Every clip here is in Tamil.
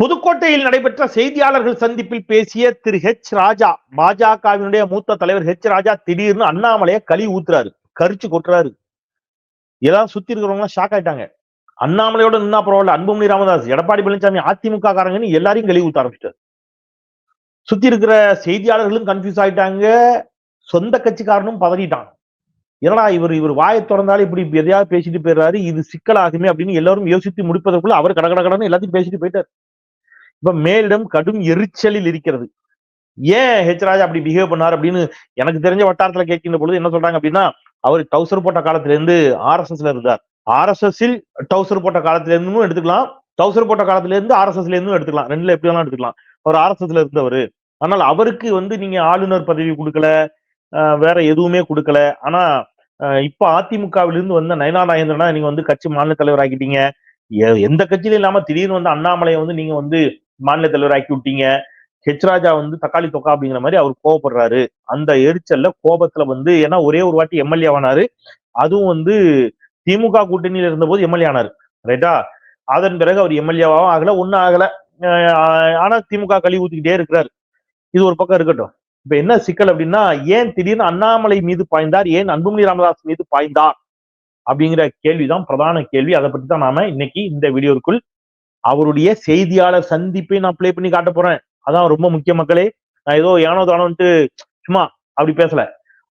புதுக்கோட்டையில் நடைபெற்ற செய்தியாளர்கள் சந்திப்பில் பேசிய திரு ஹெச் ராஜா பாஜகவினுடைய மூத்த தலைவர் ஹெச் ராஜா திடீர்னு அண்ணாமலைய களி ஊத்துறாரு கரிச்சு கொட்டுறாரு. எல்லாம் சுத்தி இருக்கிறவங்க ஷாக் ஆயிட்டாங்க. அண்ணாமலையோட நின்னா பரவாயில்ல அன்புமணி ராமதாஸ் எடப்பாடி பழனிசாமி அதிமுக காரங்கன்னு எல்லாரையும் களி ஊத்த ஆரம்பிச்சிட்டாரு. சுத்தி இருக்கிற செய்தியாளர்களும் கன்ஃபியூஸ் ஆயிட்டாங்க. சொந்த கட்சிக்காரனும் பதறிட்டான். என்னடா இவர் இவர் வாயை திறந்தாலும் இப்படி எதையாவது பேசிட்டு போயிடுறாரு இது சிக்கலாகுமே அப்படின்னு எல்லாரும் யோசித்து முடிப்பதற்குள்ள அவர் கட கட எல்லாத்தையும் பேசிட்டு போயிட்டார். இப்ப மேலிடம் கடும் எரிச்சலில் இருக்கிறது. ஏன் ஹெச் ராஜா அப்படி பிஹேவ் பண்ணார் அப்படின்னு எனக்கு தெரிஞ்ச வட்டாரத்துல கேட்கின்ற பொழுது என்ன சொல்றாங்க அப்படின்னா அவர் டவுசர் போட்ட காலத்துல இருந்து ஆர் எஸ் எஸ்ல இருந்தார். ஆர் எஸ் எஸ்ஸில் டவுசர் போட்ட காலத்துல இருந்தும் எடுத்துக்கலாம். டவுசர் போட்ட காலத்துல இருந்து ஆர் எஸ் எஸ்ல இருந்தும் எடுத்துக்கலாம். ரெண்டுல எப்படி வேணாலும் எடுத்துக்கலாம். அவர் ஆர் எஸ் எஸ்ல இருந்தவர். ஆனால் அவருக்கு வந்து நீங்க ஆளுநர் பதவி கொடுக்கல வேற எதுவுமே கொடுக்கல. ஆனா இப்ப அதிமுகவிலிருந்து வந்த நயனா நாகேந்திரனா நீங்க வந்து கட்சி மாநில தலைவர் ஆக்கிட்டீங்க. எ- எந்த கட்சியிலும் இல்லாம திடீர்னு வந்து அண்ணாமலையை வந்து நீங்க வந்து மாநில தலைவர் ஆக்கி விட்டீங்க. ஹெச் ராஜா வந்து தக்காளி தொக்கா அப்படிங்கிற மாதிரி அவர் கோவப்படுறாரு. அந்த எரிச்சல்ல கோபத்துல வந்து ஏன்னா ஒரே ஒரு வாட்டி எம்எல்ஏ ஆனாரு. அதுவும் வந்து திமுக கூட்டணியில இருந்தபோது எம்எல்ஏ ஆனாரு. ரைட்டா? அதன் பிறகு அவர் எம்எல்ஏவாவும் ஆகல ஒன்னும் ஆகல. ஆனா திமுக கழி ஊத்திக்கிட்டே இருக்கிறாரு. இது ஒரு பக்கம் இருக்கட்டும். இப்ப என்ன சிக்கல் அப்படின்னா ஏன் திடீர்னு அண்ணாமலை மீது பாய்ந்தார்? ஏன் அன்புமணி ராமதாஸ் மீது பாய்ந்தார்? அப்படிங்கிற கேள்விதான் பிரதான கேள்வி. அதை பத்தி தான் நாம இன்னைக்கு இந்த வீடியோக்குள் அவருடைய செய்தியாளர் சந்திப்பை நான் பிளே பண்ணி காட்ட போறேன். அதான் ரொம்ப முக்கிய மக்களே. நான் ஏதோ ஏனோ தானோன்ட்டு சும்மா அப்படி பேசல.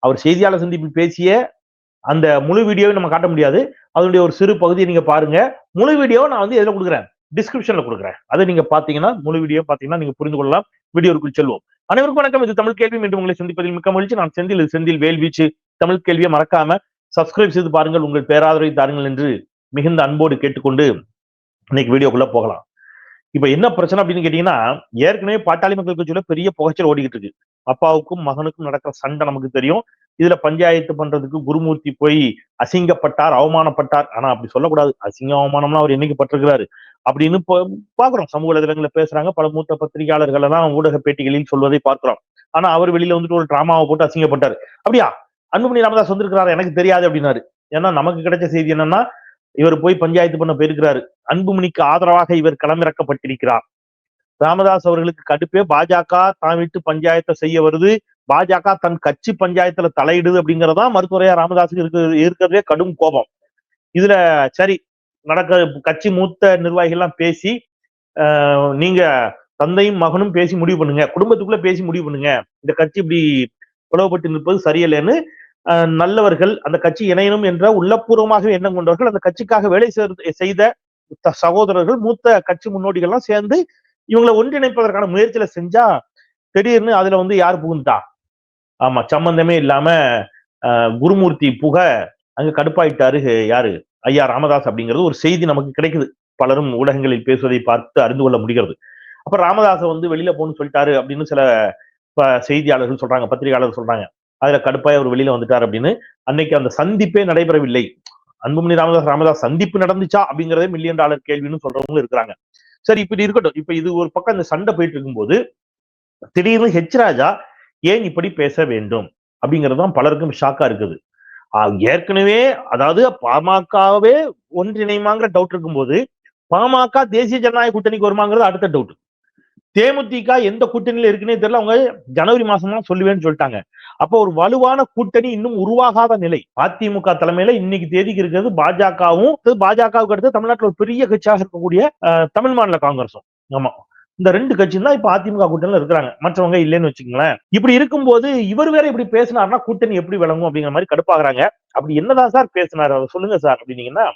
அவர் செய்தியாளர் சந்திப்பில் பேசிய அந்த முழு வீடியோவை நம்ம காட்ட முடியாது. அதனுடைய ஒரு சிறு பகுதியை நீங்க பாருங்க. முழு வீடியோவை நான் வந்து எதுல கொடுக்குறேன்? டிஸ்கிரிப்ஷன்ல கொடுக்குறேன். அதை நீங்க பாத்தீங்கன்னா முழு வீடியோ பாத்தீங்கன்னா நீங்க புரிந்து கொள்ளலாம். வீடியோக்குள் செல்வோம். அனைவருக்கும் வணக்கம். இது தமிழ் கேள்வி. மீண்டும் உங்களை சந்திப்பதில் மிக்க மகிழ்ச்சி. நான் செந்தில். இது செந்தில் வேல்வீச்சு தமிழ் கேள்வியை மறக்காம சப்ஸ்கிரைப் செய்து பாருங்கள். உங்கள் பேராதரவை தாருங்கள் என்று மிகுந்த அன்போடு கேட்டுக்கொண்டு இன்னைக்கு வீடியோக்குள்ள போகலாம். இப்ப என்ன பிரச்சனை அப்படின்னு கேட்டீங்கன்னா ஏற்கனவே பாட்டாளி மக்கள் கட்சியில பெரிய புகைச்சல் ஓடிக்கிட்டு இருக்கு. அப்பாவுக்கும் மகனுக்கும் நடக்கிற சண்டை நமக்கு தெரியும். இதுல பஞ்சாயத்து பண்றதுக்கு குருமூர்த்தி போய் அசிங்கப்பட்டார் அவமானப்பட்டார். ஆனா அப்படி சொல்லக்கூடாது. அசிங்க அவமானம்லாம் அவர் என்னைக்கு பட்டிருக்கிறாரு அப்படின்னு பாக்குறோம் சமூக வலைதளங்களை பேசுறாங்க. பல மூத்த பத்திரிகையாளர்கள் எல்லாம் ஊடக பேட்டிகளில் சொல்வதை பார்க்கிறோம். ஆனா அவர் வெளியில வந்துட்டு ஒரு டிராமாவை போட்டு அசிங்கப்பட்டாரு. அப்படியா? அன்புமணி ராமதாஸ் வந்திருக்கிறாரு? எனக்கு தெரியாது அப்படின்னாரு. ஏன்னா நமக்கு கிடைச்ச செய்தி என்னன்னா இவர் போய் பஞ்சாயத்து பண்ண போயிருக்கிறாரு. அன்புமணிக்கு ஆதரவாக இவர் களமிறக்கப்பட்டிருக்கிறார். ராமதாஸ் அவர்களுக்கு கடுப்பே. பாஜக தான் விட்டு பஞ்சாயத்தை செய்ய வருது. பாஜக தன் கட்சி பஞ்சாயத்துல தலையிடுது அப்படிங்கறதா மருத்துவரையா ராமதாஸுக்கு இருக்கு இருக்கிறதே கடும் கோபம். இதுல சரி நடக்க கட்சி மூத்த நிர்வாகிகள் எல்லாம் பேசி ஆஹ், நீங்க தந்தையும் மகனும் பேசி முடிவு பண்ணுங்க. குடும்பத்துக்குள்ள பேசி முடிவு பண்ணுங்க. இந்த கட்சி இப்படி பிளவுபட்டு நிற்பது சரியில்லைன்னு நல்லவர்கள் அந்த கட்சி இணையணும் என்ற உள்ளபூர்வமாக எண்ணம் கொண்டவர்கள் அந்த கட்சிக்காக வேலை செய்த- செய்த சகோதரர்கள் மூத்த கட்சி முன்னோடிகள்லாம் சேர்ந்து இவங்களை ஒன்றிணைப்பதற்கான முயற்சியில செஞ்சா திடீர்னு அதுல வந்து யார் புகுந்துட்டா? ஆமா சம்பந்தமே இல்லாம ஆஹ், குருமூர்த்தி புக அங்க கடுப்பாயிட்டாரு யாரு? ஐயா ராமதாஸ் அப்படிங்கிறது ஒரு செய்தி நமக்கு கிடைக்குது. பலரும் ஊடகங்களில் பேசுவதை பார்த்து அறிந்து கொள்ள முடிகிறது. அப்ப ராமதாஸை வந்து வெளியில போன்னு சொல்லிட்டாரு அப்படின்னு சில ப- செய்தியாளர்கள் சொல்றாங்க பத்திரிகையாளர்கள் சொல்றாங்க. அதுல கடுப்பாய் அவர் வெளியில வந்துட்டார் அப்படின்னு அன்னைக்கு அந்த சந்திப்பே நடைபெறவில்லை. அன்புமணி ராமதாஸ் ராமதாஸ் சந்திப்பு நடந்துச்சா அப்படிங்கறதே மில்லியன் டாலர் கேள்வின்னு சொல்றவங்களும் இருக்கிறாங்க. சரி இப்படி இருக்கட்டும். இப்ப இது ஒரு பக்கம் இந்த சண்டை போயிட்டு இருக்கும்போது திடீர்னு ஹெச் ராஜா ஏன் இப்படி பேச வேண்டும்? அப்படிங்கறதுதான் பலருக்கும் ஷாக்கா இருக்குது. ஆஹ் ஏற்கனவே அதாவது பாமகவே ஒன்றிணைமாங்கிற டவுட் இருக்கும்போது பாமக தேசிய ஜனநாயக கூட்டணிக்கு வருமாங்கிறது அடுத்த டவுட் தேமுதிக எந்த கூட்டணியில இருக்குன்னே தெரியல. அவங்க ஜனவரி மாசம் தான் சொல்லுவேன்னு சொல்லிட்டாங்க. அப்போ ஒரு வலுவான கூட்டணி இன்னும் உருவாகாத நிலை. அதிமுக தலைமையில இன்னைக்கு தேதிக்கு இருக்கிறது பாஜகவும் பாஜகவுக்கு அடுத்து தமிழ்நாட்டில் ஒரு பெரிய கட்சியாக இருக்கக்கூடிய தமிழ் மாநில காங்கிரஸும் ஆமா. இந்த ரெண்டு கட்சியும் தான் இப்ப அதிமுக கூட்டணியில இருக்கிறாங்க. மற்றவங்க இல்லைன்னு வச்சுக்கோங்களேன். இப்படி இருக்கும்போது இவர் வேற இப்படி பேசினார்னா கூட்டணி எப்படி விளங்கும் அப்படிங்கிற மாதிரி கடுப்பாகிறாங்க அப்படி என்னதான் சார் பேசினார்? அதை சொல்லுங்க சார் அப்படின்னீங்கன்னா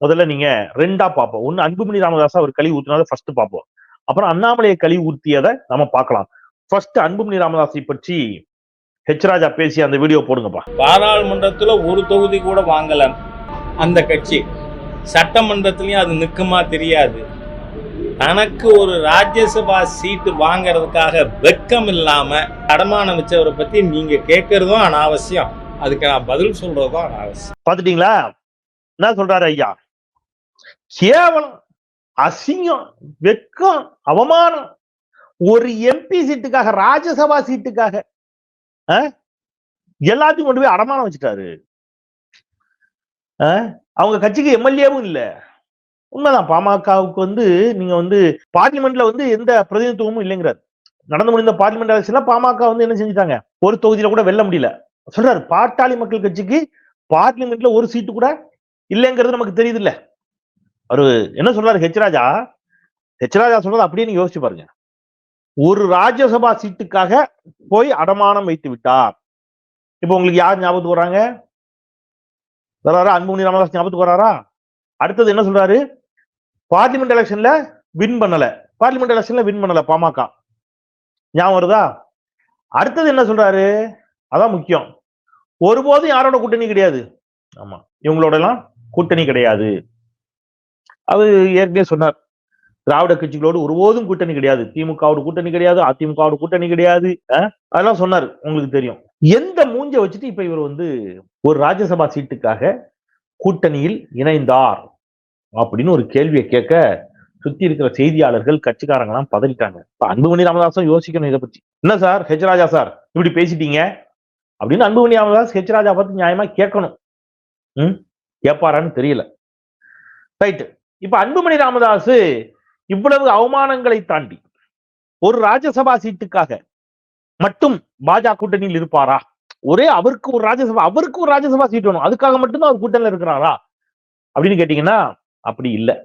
முதல்ல நீங்க ரெண்டா பார்ப்போம். ஒண்ணு அன்புமணி ராமதாஸ் அவர் கழி ஊத்தினதை ஃபர்ஸ்ட் பார்ப்போம். அப்புறம் அண்ணாமலையை கழி ஊத்தியதை நம்ம பார்க்கலாம். ஃபர்ஸ்ட் அன்புமணி ராமதாஸை பற்றி ஹெச் ராஜா பேசி அந்த வீடியோ போடுங்கப்பா. பாராளுமன்றத்துல ஒரு தொகுதி கூட வாங்கல. அந்த கட்சி. சட்டமன்றத்திலயும் அது நிக்குமா தெரியாது. தனக்கு ஒரு ராஜ்யசபா சீட்டு வாங்குறதுக்காக வெக்கம் இல்லாம அடமானம் வச்சவரை பத்தி நீங்க கேட்கறதும் அனாவசியம். அதுக்கு நான் பதில் சொல்றதும் அனாவசியம். பாத்துட்டீங்களா? என்ன சொல்றாரு ஐயா? கேவலம் அசிங்கம் வெக்கம் அவமானம். ஒரு எம்பி சீட்டுக்காக ராஜ்யசபா சீட்டுக்காக எல்லாத்தையும் கொண்டு போய் அடமானம் வச்சுட்டாரு. அவங்க கட்சிக்கு எம்எல்ஏவும் இல்லை. உண்மைதான் பாமகவுக்கு வந்து நீங்க வந்து பார்லிமெண்ட்ல வந்து எந்த பிரதிநிதித்துவமும் இல்லைங்கிறார். நடந்து முடிந்த பார்லிமெண்ட் எலெக்ஷன்ல பாமக வந்து என்ன செஞ்சுட்டாங்க? ஒரு தொகுதியில கூட வெல்ல முடியல. சொல்றாரு பாட்டாளி மக்கள் கட்சிக்கு பார்லிமெண்ட்ல ஒரு சீட்டு கூட இல்லைங்கிறது நமக்கு தெரியுது இல்ல அவரு என்ன சொல்றாரு ஹெச் ராஜா? ஹெச் ராஜா சொல்றது அப்படியே நீங்க யோசிச்சு பாருங்க. ஒரு ராஜ்யசபா சீட்டுக்காக போய் அடமானம் வைத்து விட்டார். இப்போ உங்களுக்கு யார் ஞாபகத்துக்கு வராங்க? வராரா? அன்புமணி ராமதாஸ் ஞாபகத்துக்கு வராரா? அடுத்தது என்ன சொல்றாரு? பார்லிமெண்ட் எலெக்ஷன்ல வின் பண்ணல. பார்லிமெண்ட் எலெக்ஷன்ல வின் பண்ணல பாமக. ஞாபகம் வருதா? அடுத்தது என்ன சொல்றாரு? அதான் முக்கியம். ஒருபோதும் யாரோட கூட்டணி கிடையாது? ஆமா. இவங்களோட எல்லாம் கூட்டணி கிடையாது. அது ஏற்கனவே சொன்னார். திராவிட கட்சிகளோடு ஒருபோதும் கூட்டணி கிடையாது. திமுகவோட கூட்டணி கிடையாது அதிமுகவோட கூட்டணி கிடையாது அதெல்லாம் சொன்னார் உங்களுக்கு தெரியும். எந்த மூஞ்ச வச்சுட்டு இப்ப இவர் வந்து ஒரு ராஜ்யசபா சீட்டுக்காக கூட்டணியில் இணைந்தார் அப்படின்னு ஒரு கேள்வியை கேட்க சுத்தி இருக்கிற செய்தியாளர்கள் கட்சிக்காரங்க எல்லாம் பதறிட்டாங்க. இப்ப அன்புமணி ராமதாசும் யோசிக்கணும் இதை பத்தி. என்ன சார் ஹெச் ராஜா சார் இப்படி பேசிட்டீங்க? அப்படின்னு அன்புமணி ராமதாஸ் ஹெச் ராஜா பார்த்து நியாயமா கேட்கணும். ம்? கேட்பாரான்னு தெரியல. ரைட் இப்ப அன்புமணி ராமதாஸ் இவ்வளவு அவமானங்களை தாண்டி ஒரு ராஜ்யசபா சீட்டுக்காக மட்டும் பாஜக கூட்டணியில் இருப்பாரா? ஒரே அவருக்கு ஒரு ராஜ்யசபா அவருக்கு ஒரு ராஜ்யசபா சீட் வேணும். அதுக்காக மட்டும்தான் அவர் கூட்டணியில் இருக்கிறாரா? அப்படின்னு கேட்டீங்கன்னா அப்படி இல்லை.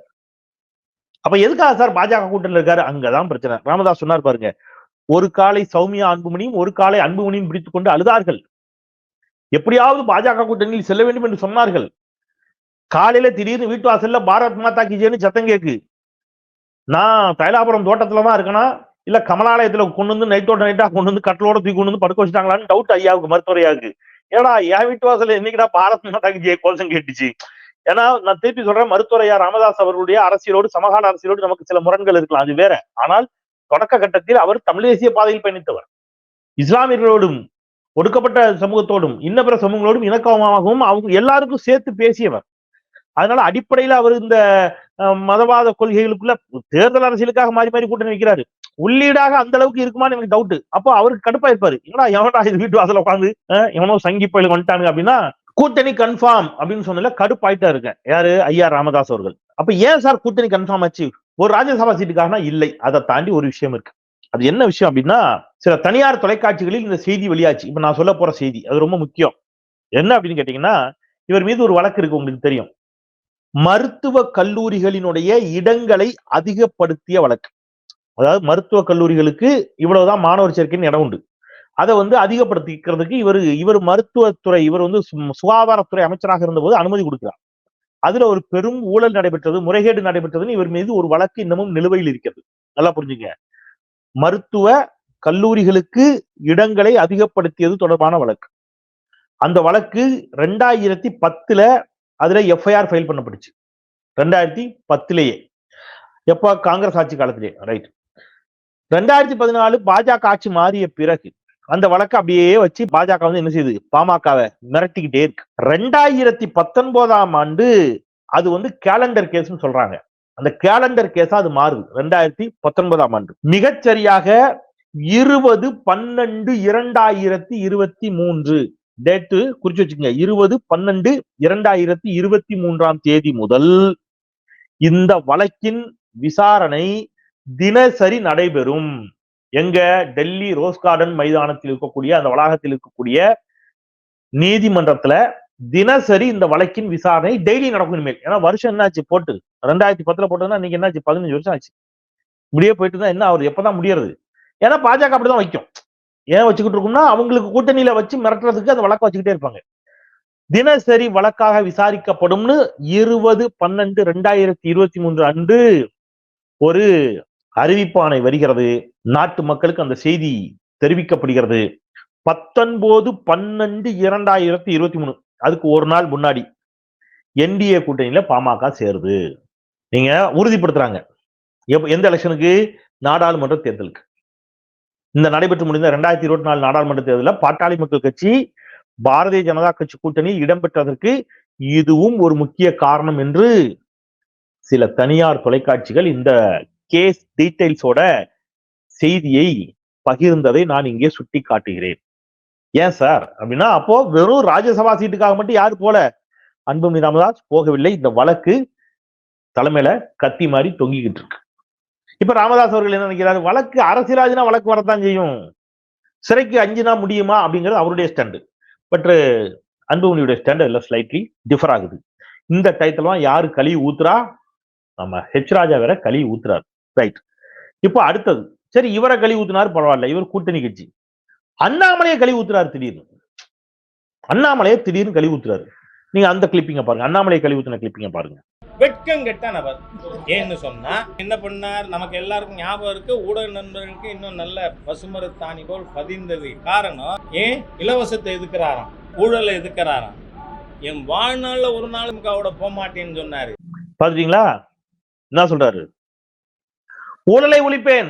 அப்ப எதுக்காக சார் பாஜக கூட்டணியில் இருக்காரு? அங்கதான் பிரச்சனை. ராமதாஸ் சொன்னார் பாருங்க ஒரு காலை சௌமியா அன்புமணியும் ஒரு காலை அன்புமணியும் பிடித்துக் கொண்டு அழுதார்கள். எப்படியாவது பாஜக கூட்டணியில் செல்ல வேண்டும் என்று சொன்னார்கள். காலையில திடீர்னு வீட்டு வாசல்ல பாரத் மாதா கிஜேன்னு சத்தம் கேக்கு. நான் தைலாபுரம் தோட்டத்துல தான் இருக்கனா? இல்ல கமலாலயத்துல கொண்டு வந்து நைட்டோட நைட்டா கொண்டு வந்து கட்டலோட தூக்கி கொண்டு வந்து படுக்க வச்சுட்டாங்களான்னு டவுட் ஐயாவுக்கு மருத்துவரையாவுக்கு ஏடா என் வீட்டு வாசல் என்னைக்குடா பாரத் மாதா ஜெய கோஷம் கேட்டுச்சு. ஏன்னா நான் திருப்பி சொல்றேன் மருத்துவரையா ராமதாஸ் அவர்களுடைய அரசியலோடு சமகால அரசியலோடு நமக்கு சில முரண்கள் இருக்கலாம் அது வேற. ஆனால் தொடக்க கட்டத்தில் அவர் தமிழ் தேசிய பாதையில் பயணித்தவர். இஸ்லாமியர்களோடும் ஒடுக்கப்பட்ட சமூகத்தோடும் இன்ன பிற சமூகங்களோடும் இணக்கமாகவும் அவங்க எல்லாருக்கும் சேர்த்து பேசியவர். அதனால அடிப்படையில அவர் இந்த மதவாத கொள்கைகளுக்குள்ள தேர்தல் அரசியலுக்காக மாறி மாறி கூட்டணி வைக்கிறாரு. உள்ளீடாக அந்த அளவுக்கு இருக்குமான்னு எனக்கு டவுட் அப்போ அவருக்கு கடுப்பா இருப்பாரு. என்னடா எவனடா இது வீட்டு வாசல உட்காந்து எவனோ சங்கி பயில் வந்துட்டானுங்க அப்படின்னா கூட்டணி கன்ஃபார்ம் அப்படின்னு சொன்னதுல கடுப்பாயிட்டா இருக்கேன். யாரு? ஐயா ராமதாஸ் அவர்கள். அப்ப ஏன் சார் கூட்டணி கன்ஃபார்ம் ஆச்சு? ஒரு ராஜ்யசபா சீட்டுக்காகனா இல்லை. அதை தாண்டி ஒரு விஷயம் இருக்கு. அது என்ன விஷயம் அப்படின்னா சில தனியார் தொலைக்காட்சிகளில் இந்த செய்தி வெளியாச்சு. இப்ப நான் சொல்ல போற செய்தி அது ரொம்ப முக்கியம். என்ன அப்படின்னு கேட்டீங்கன்னா இவர் மீது ஒரு வழக்கு இருக்கு உங்களுக்கு தெரியும். மருத்துவ கல்லூரிகளினுடைய இடங்களை அதிகப்படுத்திய வழக்கு. அதாவது மருத்துவ கல்லூரிகளுக்கு இவ்வளவுதான் மாணவர் சேர்க்கைன்னு இடம் உண்டு. அதை வந்து அதிகப்படுத்திக்கிறதுக்கு இவர் இவர் மருத்துவத்துறை இவர் வந்து சு- சுகாதாரத்துறை அமைச்சராக இருந்தபோது அனுமதி கொடுக்கிறார். அதுல ஒரு பெரும் ஊழல் நடைபெற்றது முறைகேடு நடைபெற்றதுன்னு இவர் மீது ஒரு வழக்கு இன்னமும் நிலுவையில் இருக்கிறது. நல்லா புரிஞ்சுங்க. மருத்துவ கல்லூரிகளுக்கு இடங்களை அதிகப்படுத்தியது தொடர்பான வழக்கு. அந்த வழக்கு ரெண்டாயிரத்தி பத்துல அதுல எஃப்ஐஆர் ஃபைல் பண்ணப்பட்டுச்சு. ரெண்டாயிரத்தி பத்திலேயே. எப்ப? காங்கிரஸ் ஆட்சி காலத்திலேயே ரைட் ரெண்டாயிரத்தி பதினாலு பாஜக ஆட்சி மாறிய பிறகு அந்த வழக்கை அப்படியே வச்சு பாஜக வந்து என்ன செய்யுது பாமகவை மிரட்டிக்கிட்டே இருக்கு. ரெண்டாயிரத்தி பத்தொன்பதாம் ஆண்டு அது வந்து கேலண்டர் கேஸ்னு சொல்றாங்க. அந்த கேலண்டர் கேஸா அது மாறுது. ரெண்டாயிரத்தி பத்தொன்பதாம் ஆண்டு. மிகச்சரியாக இருபது பன்னெண்டு இரண்டாயிரத்தி இருபத்தி மூன்று. டேட்டு குறிச்சு வச்சுக்கோங்க. இருபது பன்னெண்டு இரண்டாயிரத்தி இருபத்தி மூன்றாம் தேதி முதல் இந்த வழக்கின் விசாரணை தினசரி நடைபெறும். எங்க? டெல்லி ரோஸ் கார்டன் மைதானத்தில் இருக்கக்கூடிய அந்த வளாகத்தில் இருக்கக்கூடிய நீதிமன்றத்துல தினசரி இந்த வழக்கின் விசாரணை டெய்லி நடக்கும் இனிமேல். ஏன்னா வருஷம் என்னாச்சு? போட்டு. ரெண்டாயிரத்தி பத்துல போட்டதுன்னா இன்னைக்கு என்னாச்சு? பதினஞ்சு வருஷம் ஆச்சு. இப்படியே போயிட்டு தான் என்ன அவர் எப்பதான் முடியறது? ஏன்னா பாஜக அப்படிதான் வைக்கும். ஏன் வச்சுக்கிட்டு இருக்கும்னா அவங்களுக்கு கூட்டணியில வச்சு மிரட்டுறதுக்கு அந்த வழக்க வச்சுக்கிட்டே இருப்பாங்க. தினசரி வழக்காக விசாரிக்கப்படும்னு இருபது பன்னெண்டு ரெண்டாயிரத்தி இருபத்தி மூன்று அன்று ஒரு அறிவிப்பானை வருகிறது. நாட்டு மக்களுக்கு அந்த செய்தி தெரிவிக்கப்படுகிறது. பத்தொன்பது பன்னெண்டு இரண்டாயிரத்தி இருபத்தி மூணு. அதுக்கு ஒரு நாள் முன்னாடி என்டிஏ கூட்டணியில பாமக சேருது. நீங்க உறுதிப்படுத்துறாங்க. எப்ப- எந்த எலெக்ஷனுக்கு? நாடாளுமன்ற தேர்தலுக்கு. இந்த நடைபெற்று முடிந்த ரெண்டாயிரத்தி இருபத்தி நாலு நாடாளுமன்ற தேர்தலில் பாட்டாளி மக்கள் கட்சி பாரதிய ஜனதா கட்சி கூட்டணியில் இடம்பெற்றதற்கு இதுவும் ஒரு முக்கிய காரணம் என்று சில தனியார் தொலைக்காட்சிகள் இந்த கேஸ் டீட்டெயில்ஸோட செய்தியை பகிர்ந்ததை நான் இங்கே சுட்டி காட்டுகிறேன் ஏன் சார் அப்படின்னா அப்போ வெறும் ராஜ்யசபா சீட்டுக்காக மட்டும் யாரு போல. அன்புமணி ராமதாஸ் போகவில்லை. இந்த வழக்கு தலைமையில கத்தி மாதிரி தொங்கிக்கிட்டு இருக்கு. இப்ப ராமதாஸ் அவர்கள் என்ன நினைக்கிறாரு? வழக்கு அரசியலாஜினா வழக்கு வரத்தான் செய்யும். சிறைக்கு அஞ்சுனா முடியுமா? அப்படிங்கிறது அவருடைய ஸ்டாண்டு பட் அன்புமணியுடைய ஸ்டாண்டு எல்லாம் ஸ்லைட்லி டிஃபர் ஆகுது. இந்த டயத்துலாம் யாரு களி ஊத்துறா? நம்ம ஹெச் ராஜா வேற களி ஊத்துறாரு. ரைட் இப்போ அடுத்தது சரி இவரை களி ஊத்துனாரு பரவாயில்ல. இவர் கூட்டணி கட்சி. அண்ணாமலையை களி ஊத்துறாரு திடீர்னு. அண்ணாமலையை திடீர்னு களி ஊத்துறாரு. நீங்க அந்த கிளிப்பிங்க பாருங்க. அண்ணாமலை களி ஊத்துன கிளிப்பிங்க பாருங்க. வெட்கங்கெட்ட நபர். ஏன்னு சொன்னா என்ன பண்ணார்? நமக்கு எல்லாருக்கும் ஞாபகம் இருக்கு. ஊடக நண்பர்களுக்கு இன்னும் நல்ல பசுமரத்தாணி போல் பதிந்தது. காரணம் ஏன்? இலவசத்தை எதுக்குறாராம் ஊழலை எதுக்குறாராம் என் வாழ்நாள்ல ஒரு நாள் அவட போக மாட்டேன்னு சொன்னாரு. பாத்துட்டீங்களா என்ன சொல்றாரு? ஊழலை ஒழிப்பேன்.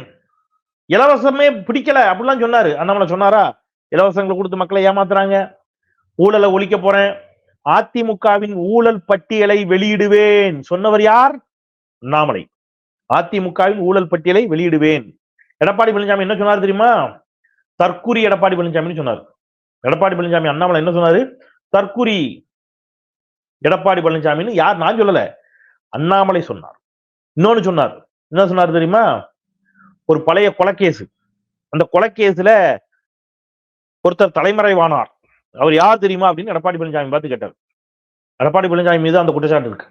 இலவசமே பிடிக்கல அப்படிலாம் சொன்னாரு. அண்ணாமலை சொன்னாரா? இலவசங்களை கொடுத்து மக்களை ஏமாத்துறாங்க. ஊழலை ஒழிக்க போறேன். அதிமுகவின் ஊழல் பட்டியலை வெளியிடுவேன். சொன்னவர் யார்? அண்ணாமலை அதிமுகவின் ஊழல் பட்டியலை வெளியிடுவேன். எடப்பாடி பழனிசாமி என்ன சொன்னார் தெரியுமா? தற்குறி எடப்பாடி பழனிசாமின்னு சொன்னார். எடப்பாடி பழனிசாமி அண்ணாமலை என்ன சொன்னாரு? தற்குறி எடப்பாடி பழனிசாமின்னு யார்? நான் சொல்லல. அண்ணாமலை சொன்னார். இன்னொன்னு சொன்னார். என்ன சொன்னார் தெரியுமா? ஒரு பழைய கொலைக்கேசு அந்த கொலைக்கேசுல ஒருத்தர் தலைமறைவானார். அவர் யார் தெரியுமா அப்படின்னு எடப்பாடி பழனிசாமி பார்த்து கேட்டார். எடப்பாடி பழனிசாமி மீது அந்த குற்றச்சாட்டு இருக்கு.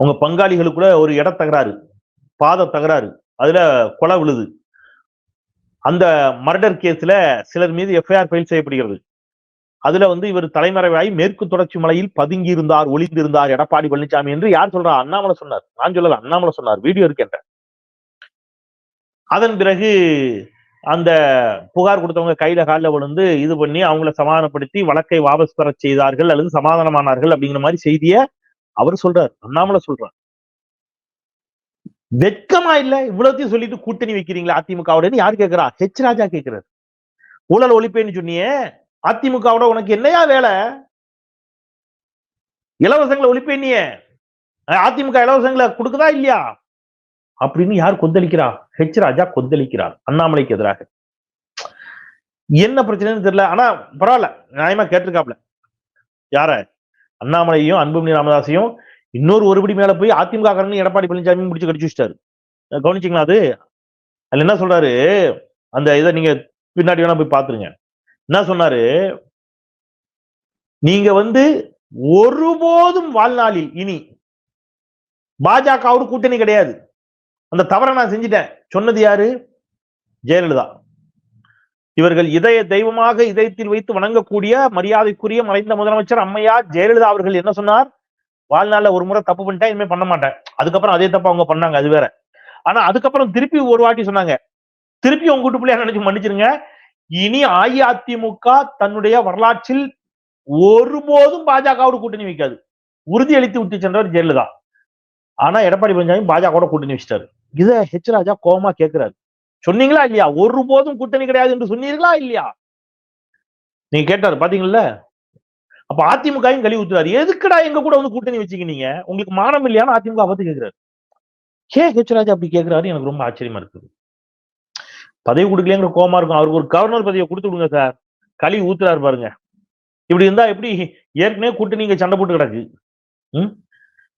உங்க பங்காளிகளுக்குள்ள ஒரு இட தகராறு பாத தகராறு அதுல கொலை விழுது. அந்த மர்டர் கேஸ்ல சிலர் மீது எஃப்ஐஆர் ஃபைல் செய்யப்படுகிறது. அதுல வந்து இவர் தலைமறைவாய் மேற்கு தொடர்ச்சி மலையில் பதுங்கி இருந்தார் ஒளிந்திருந்தார் எடப்பாடி பழனிசாமி என்று யார் சொல்றா? அண்ணாமலை சொன்னார். நான் சொல்லல அண்ணாமலை சொன்னார். வீடியோ இருக்கின்ற அதன் பிறகு அந்த புகார் கொடுத்தவங்க கையில காலில் விழுந்து இது பண்ணி அவங்கள சமாதானப்படுத்தி வழக்கை வாபஸ் பெற செய்தார்கள் அல்லது சமாதானமானார்கள் அப்படிங்கிற மாதிரி செய்திய அவர் சொல்றார். அண்ணாமலை சொல்றார். வெட்கமா இல்ல? இவ்வளவுத்தையும் சொல்லிட்டு கூட்டணி வைக்கிறீங்களா அதிமுகவுடன்னு யார் கேட்கிறா? ஹெச் ராஜா கேட்கிறார். ஊழல் ஒழிப்பேன்னு சொன்னியே அதிமுகவோட உனக்கு என்னையா வேலை? இலவசங்களை ஒழிப்பேன்னியே அதிமுக இலவசங்களை கொடுக்குதா இல்லையா? அப்படின்னு யார் கொந்தளிக்கிறா? ஹெச் ராஜா கொந்தளிக்கிறார். அண்ணாமலைக்கு எதிராக. என்ன பிரச்சனைன்னு தெரியல. ஆனா பரவாயில்ல. நியாயமா கேட்டிருக்காப்ல யார? அண்ணாமலையும் அன்புமணி ராமதாசையும் இன்னொரு ஒருபடி மேல போய் அதிமுக காரங்க எடப்பாடி பழனிசாமி முடிச்சு கடிச்சு வச்சிட்டாரு. கவனிச்சிங்களா அது? அதுல என்ன சொல்றாரு? அந்த இதை நீங்க பின்னாடி வேணா போய் பாத்துருங்க. என்ன சொன்னாரு? நீங்க வந்து ஒருபோதும் வாழ்நாளில் இனி பாஜகவோட கூட்டணி கிடையாது. அந்த தவறை நான் செஞ்சிட்டேன். சொன்னது யாரு? ஜெயலலிதா. இவர்கள் இதய தெய்வமாக இதயத்தில் வைத்து வணங்கக்கூடிய மரியாதைக்குரிய மறைந்த முதலமைச்சர் அம்மையா ஜெயலலிதா அவர்கள் என்ன சொன்னார்? வாழ்நாள்ல ஒரு முறை தப்பு பண்ணிட்டேன் இனிமே பண்ண மாட்டேன். அதுக்கப்புறம் அதே தப்பு அவங்க பண்ணாங்க அது வேற. ஆனா அதுக்கப்புறம் திருப்பி ஒரு வாட்டி சொன்னாங்க. திருப்பி உங்க கூட்டு பிள்ளையா நினைச்சு மன்னிச்சிருங்க. இனி அஇஅதிமுக தன்னுடைய வரலாற்றில் ஒருபோதும் பாஜகவோட கூட்டணி வைக்காது. உறுதியளித்து விட்டு சென்றவர் ஜெயலலிதா. ஆனா எடப்பாடி பழனிசாமி பாஜகவோட கூட்டணி வச்சிட்டாரு. இதை ஹெச் ராஜா கோபமா கேட்கிறாரு சொன்னீங்களா இல்லையா? ஒருபோதும் கூட்டணி கிடையாது என்று சொன்னீர்களா இல்லையா? நீங்க கேட்டாரு பாத்தீங்கல்ல? அப்ப அதிமுகவும் கழுவி ஊத்துறாரு. எதுக்குடா எங்க கூட வந்து கூட்டணி வச்சுக்க நீங்க? உங்களுக்கு மானம் இல்லையான்னு அதிமுக பார்த்து கேட்கிறாரு கே ஹெச் ராஜா அப்படி கேட்கிறாரு எனக்கு ரொம்ப ஆச்சரியமா இருக்குது. பதவி கொடுக்கலங்கிற கோமா இருக்கும். அவருக்கு ஒரு கவர்னர் பதவியை கொடுத்து விடுங்க சார் களி ஊத்துறாரு பாருங்க. இப்படி இருந்தா எப்படி ஏற்கனவே கூட்டணி இங்க சண்டை போட்டு கிடக்கு? ம்?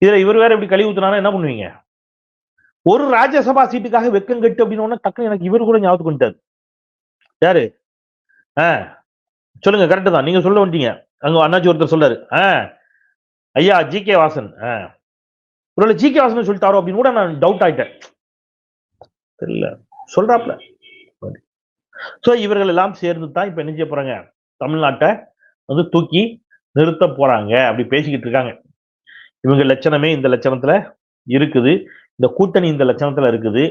இதுல இவர் வேற இப்படி களி ஊத்துனானா என்ன பண்ணுவீங்க? ஒரு ராஜ்யசபா சீட்டுக்காக வெக்கம் கட்டு அப்படின்னு டக்குனு எனக்கு இவர் கூட ஞாபகத்துக்கு வந்துட்டாரு. யாரு? ஆ சொல்லுங்க கரெக்டு தான். நீங்க சொல்ல வந்துட்டீங்க. அங்க அண்ணாச்சி ஒருத்தர் சொல்றாரு. ஆ ஐயா ஜி கே வாசன். ஆ. ஒருவேளை ஜி கே வாசன் சொல்லிட்டாரோ அப்படின்னு கூட நான் டவுட் ஆயிட்டேன். தெரியல. சொல்றாப்ல. சோ இவர்கள் எல்லாம் சேர்ந்து தான் இப்ப என்ன செய்ய போறாங்க? தமிழ்நாட்டை வந்து தூக்கி நிறுத்த போறாங்க. அப்படி பேசிக்கிட்டு இருக்காங்க. இவங்க லட்சணமே இந்த லட்சணத்துல இருக்குது. இந்த கூட்டணி இந்த லட்சணத்துல இருக்குது.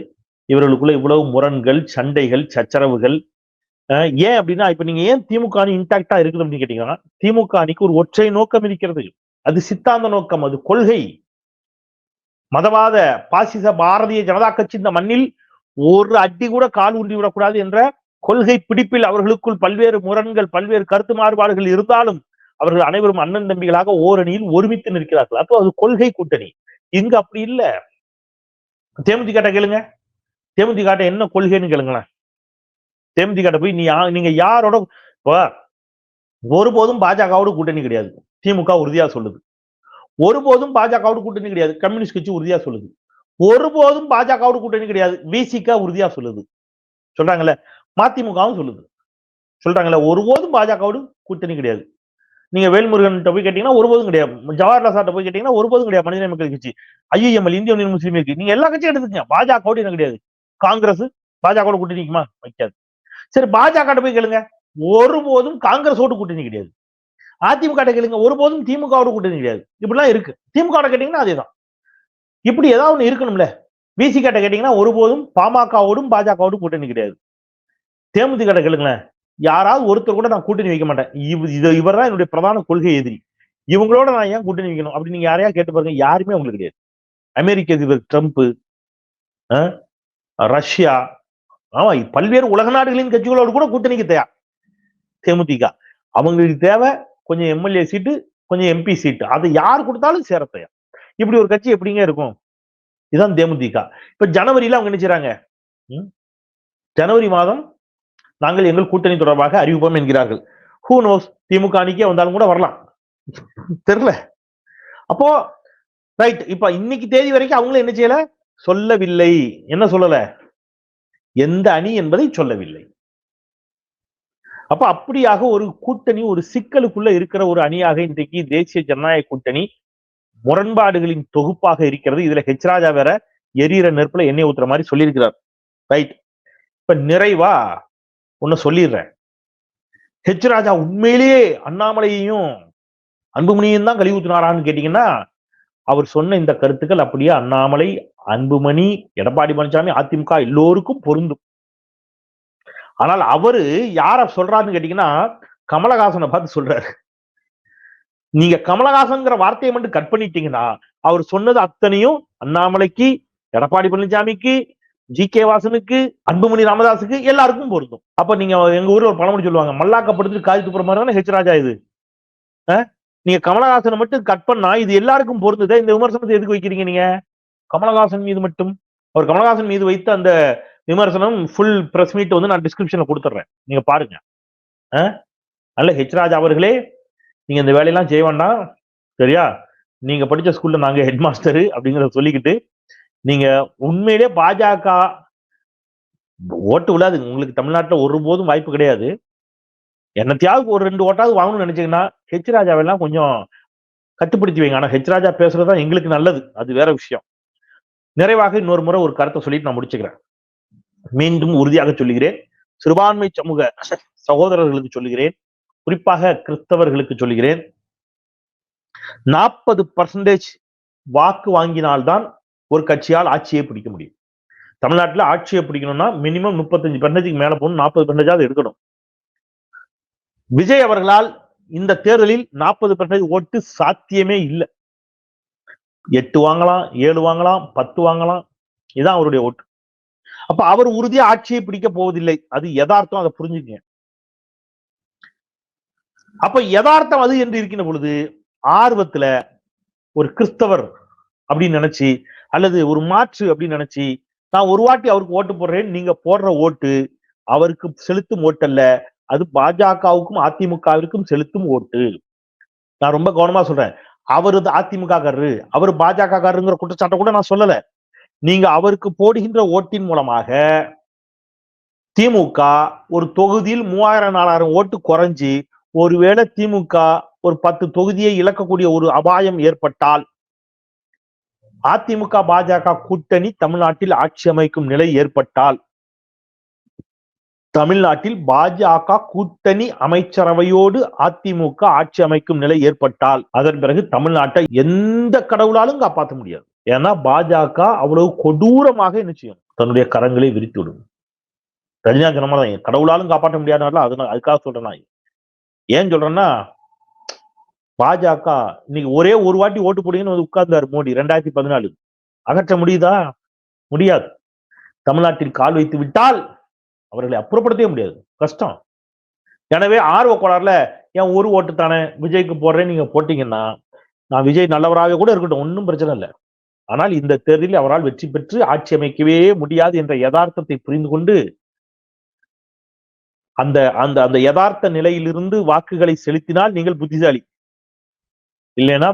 இவர்களுக்குள்ள இவ்வளவு முரண்கள் சண்டைகள் சச்சரவுகள். ஏன் அப்படின்னா இப்ப நீங்க ஏன் திமுக அணி இன்டாக்டா இருக்குது அப்படின்னு கேட்டீங்கன்னா திமுக அணிக்கு ஒரு ஒற்றை நோக்கம் இருக்கிறது. அது சித்தாந்த நோக்கம் அது கொள்கை. மதவாத பாசிச பாரதிய ஜனதா கட்சி இந்த மண்ணில் ஒரு அடி கூட கால் ஊன்றி விடக்கூடாது என்ற கொள்கை பிடிப்பில் அவர்களுக்குள் பல்வேறு முரண்கள் பல்வேறு கருத்து மாறுபாடுகள் இருந்தாலும் அவர்கள் அனைவரும் அண்ணன் தம்பிகளாக ஓரணியில் ஒருமித்து நிற்கிறார்கள். அப்போ அது கொள்கை கூட்டணி. இங்க அப்படி இல்ல. தேமுதிகாட்ட கேளுங்க. தேமுதிகாட்ட என்ன கொள்கைன்னு கேளுங்களேன். தேமுதிகாட்ட போய் நீ யா- நீங்க யாரோட இப்போ ஒருபோதும் பாஜகவோட கூட்டணி கிடையாது. திமுக உறுதியா சொல்லுது. ஒருபோதும் பாஜகவோட கூட்டணி கிடையாது. கம்யூனிஸ்ட் கட்சி உறுதியா சொல்லுது. ஒருபோதும் பாஜகவோட கூட்டணி கிடையாது. விசிக உறுதியா சொல்லுது. சொல்றாங்கல்ல? மதிமுகவும் சொல்லுது. சொல்றாங்கல்ல? ஒருபோதும் பாஜகவோட கூட்டணி கிடையாது. நீங்க வேல்முருகன் போய் கேட்டீங்கன்னா ஒருபோதும் கிடையாது. ஜவஹர்லால் சார்ட்ட போய் கேட்டீங்கன்னா ஒருபோதும் கிடையாது மனித மக்கள் கட்சி. ஐஎம்எல் இந்திய யூனியன் முஸ்லீம் இருக்கு நீங்க எல்லா கட்சியும் எடுத்துக்கங்க. பாஜக என்ன கிடையாது. காங்கிரஸ் பாஜக கூட்டணி நிற்குமா வைக்காது. சரி பாஜக போய் கேளுங்க. ஒருபோதும் காங்கிரஸோடு கூட்டணி கிடையாது. அதிமுக கேளுங்க. ஒருபோதும் திமுகவோட கூட்டணி கிடையாது. இப்படிலாம் இருக்கு. திமுக கேட்டீங்கன்னா அதேதான். இப்படி ஏதாவது ஒண்ணு இருக்கணும்ல. விசி கிட்ட கேட்டீங்கன்னா ஒருபோதும் பாமகவோடும் பாஜகவோடும் கூட்டணி கிடையாது. தேமுதிக கேளுங்களேன். யாராவது ஒருத்தர் கூட நான் கூட்டணி வைக்க மாட்டேன். இவ் இது இவர் தான் என்னுடைய பிரதான கொள்கை எதிரி. இவங்களோட நான் ஏன் கூட்டணி வைக்கணும்? அப்படி நீங்க யாரையா கேட்டு பாருங்க யாருமே உங்களுக்கு கிடையாது. அமெரிக்க அதிபர் ட்ரம்ப் ரஷ்யா ஆமா பல்வேறு உலக நாடுகளின் கட்சிகளோடு கூட கூட்டணிக்கு தயார் தேமுதிக. அவங்களுக்கு தேவை கொஞ்சம் எம்எல்ஏ சீட்டு கொஞ்சம் எம்பி சீட்டு. அதை யார் கொடுத்தாலும் சேர தயார். இப்படி ஒரு கட்சி எப்படிங்க இருக்கும்? இதுதான் தேமுதிக. இப்ப ஜனவரியில அவங்க நினைச்சாங்க ம்? ஜனவரி மாதம் நாங்கள் எங்கள் கூட்டணி தொடர்பாக அறிவிப்போம் என்கிறார்கள். ஹூ நோஸ் திமுக அணிக்கே வந்தாலும் கூட வரலாம். தெரியல. அப்போ ரைட் இப்ப இன்னைக்கு தேதி வரைக்கும் அவங்களும் என்ன செய்யல? சொல்லவில்லை. என்ன சொல்லல? எந்த அணி என்பதை சொல்லவில்லை. அப்ப அப்படியாக ஒரு கூட்டணி ஒரு சிக்கலுக்குள்ள இருக்கிற ஒரு அணியாக இன்றைக்கு தேசிய ஜனநாயக கூட்டணி முரண்பாடுகளின் தொகுப்பாக இருக்கிறது. இதுல ஹெச் ராஜா வேற எரியற நெருப்புல எண்ணெய் ஊத்துற மாதிரி சொல்லியிருக்கிறார். ரைட் இப்ப நிறைவா ஒன்னு சொல்லிடுறேன். ஹெச் ராஜா உண்மையிலேயே அண்ணாமலையையும் அன்புமணியும் தான் கழுவி ஊத்துனாரான்னு கேட்டீங்கன்னா அவர் சொன்ன இந்த கருத்துக்கள் அப்படியே அண்ணாமலை அன்புமணி எடப்பாடி பழனிசாமி அதிமுக எல்லோருக்கும் பொருந்தும். ஆனால் அவரு யார சொல்றாருன்னு கேட்டீங்கன்னா கமலஹாசனை பார்த்து சொல்றாரு. நீங்க கமலஹாசன்ங்கிற வார்த்தையை மட்டும் கட் பண்ணிட்டீங்கன்னா அவர் சொன்னது அத்தனையும் அண்ணாமலைக்கு எடப்பாடி பழனிசாமிக்கு ஜி கே வாசனுக்கு அன்புமணி ராமதாஸுக்கு எல்லாருக்கும் பொருந்தும். அப்ப நீங்க எங்க ஊர்ல ஒரு பழமொழி சொல்லுவாங்க மல்லாக்கப்படுத்து காய் துப்புற மாதிரி தானே ஹெச் ராஜா இது? நீங்க கமலஹாசனை மட்டும் கட் பண்ணா இது எல்லாருக்கும் பொருந்துதே? இந்த விமர்சனத்தை எதுக்கு வைக்கிறீங்க நீங்க? கமலஹாசன் மீது மட்டும் அவர் கமலஹாசன் மீது வைத்த அந்த விமர்சனம் ஃபுல் பிரஸ் மீட் வந்து நான் டிஸ்கிரிப்ஷன்ல கொடுத்துட்றேன். நீங்க பாருங்க. அஹ்? நல்ல ஹெச் ராஜா அவர்களே நீங்க இந்த வேலையெல்லாம் செய்ய வேண்டாம். சரியா? நீங்க படிச்ச ஸ்கூல்ல நாங்க ஹெட் மாஸ்டரு அப்படிங்கிறத சொல்லிக்கிட்டு நீங்க உண்மையிலே பாஜக ஓட்டு விழாது. உங்களுக்கு தமிழ்நாட்டுல ஒருபோதும் வாய்ப்பு கிடையாது. என்னத்தையாவது ஒரு ரெண்டு ஓட்டாவது வாங்கணும்னு நினைச்சீங்கன்னா ஹெச் ராஜாவெல்லாம் கொஞ்சம் கட்டுப்படுத்தி வைங்க. ஆனா ஹெச் ராஜா பேசுறது தான் எங்களுக்கு நல்லது. அது வேற விஷயம். நிறைவாக இன்னொரு முறை ஒரு கருத்தை சொல்லிட்டு நான் முடிச்சுக்கிறேன். மீண்டும் உறுதியாக சொல்லுகிறேன். சிறுபான்மை சமூக சகோதரர்களுக்கு சொல்லுகிறேன். குறிப்பாக கிறிஸ்தவர்களுக்கு சொல்லுகிறேன். நாற்பது பர்சன்டேஜ் வாக்கு வாங்கினால்தான் ஒரு கட்சியால் ஆட்சியை பிடிக்க முடியும். தமிழ்நாட்டுல ஆட்சியை பிடிக்கணும்னா மினிமம் முப்பத்தஞ்சு பர்சன்டேஜ்க்கு மேல போகணும் நாற்பது பர்சன்டேஜாவது எடுக்கணும். விஜய் அவர்களால் இந்த தேர்தலில் நாற்பது பர்சன்டேஜ் ஓட்டு சாத்தியமே இல்லை. எட்டு வாங்கலாம் ஏழு வாங்கலாம் பத்து வாங்கலாம். இதுதான் அவருடைய ஓட்டு. அப்ப அவர் உறுதியா ஆட்சியை பிடிக்க போவதில்லை. அது யதார்த்தம் அதை புரிஞ்சுக்கங்க. அப்ப யதார்த்தம் அது என்று இருக்கின்ற பொழுது ஆர்வத்துல ஒரு கிறிஸ்தவர் அப்படின்னு நினைச்சு அல்லது ஒரு மாற்று அப்படின்னு நினைச்சு நான் ஒரு வாட்டி அவருக்கு ஓட்டு போடுறேன் நீங்க போடுற ஓட்டு அவருக்கு செலுத்தும் ஓட்டல்ல அது பாஜகவுக்கும் அதிமுகவிற்கும் செலுத்தும் ஓட்டு. நான் ரொம்ப கவனமா சொல்றேன். அவர் அதிமுக காரரு அவர் பாஜக காரருங்கிற குற்றச்சாட்டை கூட நான் சொல்லல. நீங்க அவருக்கு போடுகின்ற ஓட்டின் மூலமாக திமுக ஒரு தொகுதியில் மூவாயிரம் நாலாயிரம் ஓட்டு குறைஞ்சி ஒருவேளை திமுக ஒரு பத்து தொகுதியை இழக்கக்கூடிய ஒரு அபாயம் ஏற்பட்டால் அதிமுக பாஜக கூட்டணி தமிழ்நாட்டில் ஆட்சி அமைக்கும் நிலை ஏற்பட்டால் தமிழ்நாட்டில் பாஜக கூட்டணி அமைச்சரவையோடு அதிமுக ஆட்சி அமைக்கும் நிலை ஏற்பட்டால் அதன் பிறகு தமிழ்நாட்டை எந்த கடவுளாலும் காப்பாற்ற முடியாது. ஏன்னா பாஜக அவ்வளவு கொடூரமாக என்ன செய்யும்? தன்னுடைய கரங்களை விரித்து விடும். ரஜினா ஜனமா தான் கடவுளாலும் காப்பாற்ற முடியாதுனால அதனால அதுக்காக சொல்றேன் நான். ஏன் சொல்றேன்னா பாஜக இன்னைக்கு ஒரே ஒரு வாட்டி ஓட்டு போடுங்கன்னு வந்து உட்கார்ந்தார் மோடி ரெண்டாயிரத்தி பதினாலு. அகற்ற முடியுதா? முடியாது. தமிழ்நாட்டில் கால் வைத்து விட்டால் அவர்களை அப்புறப்படுத்தவே முடியாது. கஷ்டம். எனவே ஆர்வ கோளாறுல ஏன் ஒரு ஓட்டு தானே? விஜய்க்கு போடுறேன் நீங்க போட்டீங்கன்னா நான் விஜய் நல்லவராக கூட இருக்கட்டும் ஒன்றும் பிரச்சனை இல்லை. ஆனால் இந்த தேர்தலில் அவரால் வெற்றி பெற்று ஆட்சி அமைக்கவே முடியாது என்ற யதார்த்தத்தை புரிந்து கொண்டு அந்த அந்த அந்த யதார்த்த நிலையிலிருந்து வாக்குகளை செலுத்தினால் நீங்கள் புத்திசாலி. இல்லைன்னா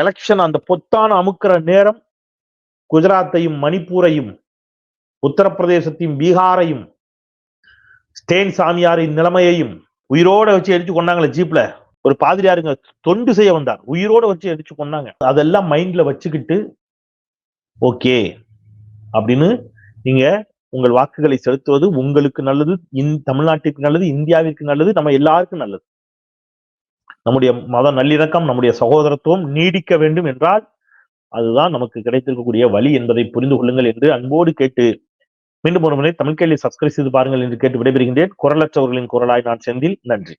எலெக்ஷன் அந்த பொத்தான அமுக்கிற நேரம் குஜராத்தையும் மணிப்பூரையும் உத்தரப்பிரதேசத்தையும் பீகாரையும் ஸ்டேன் சாமியாரின் நிலைமையையும் உயிரோட வச்சு எரிச்சு கொண்டாங்களே ஜீப்ல. ஒரு பாதிரியாருங்க தொண்டு செய்ய வந்தார். உயிரோட வச்சு எரிச்சு கொண்டாங்க அதெல்லாம் மைண்ட்ல வச்சுக்கிட்டு ஓகே. அப்படின்னு நீங்க உங்கள் வாக்குகளை செலுத்துவது உங்களுக்கு நல்லது இந் தமிழ்நாட்டிற்கு நல்லது இந்தியாவிற்கு நல்லது நம்ம எல்லாருக்கும் நல்லது. நம்முடைய மத நல்லிணக்கம் நம்முடைய சகோதரத்துவம் நீடிக்க வேண்டும் என்றால் அதுதான் நமக்கு கிடைத்திருக்கக்கூடிய வழி என்பதை புரிந்து கொள்ளுங்கள் என்று அன்போடு கேட்டு மீண்டும் ஒரு முறை தமிழ்கேள்வி சப்ஸ்கிரைப் செய்து பாருங்கள் என்று கேட்டு விடைபெறுகின்றேன். குரலற்றவர்களின் குரலாய் நான் செந்தில். நன்றி.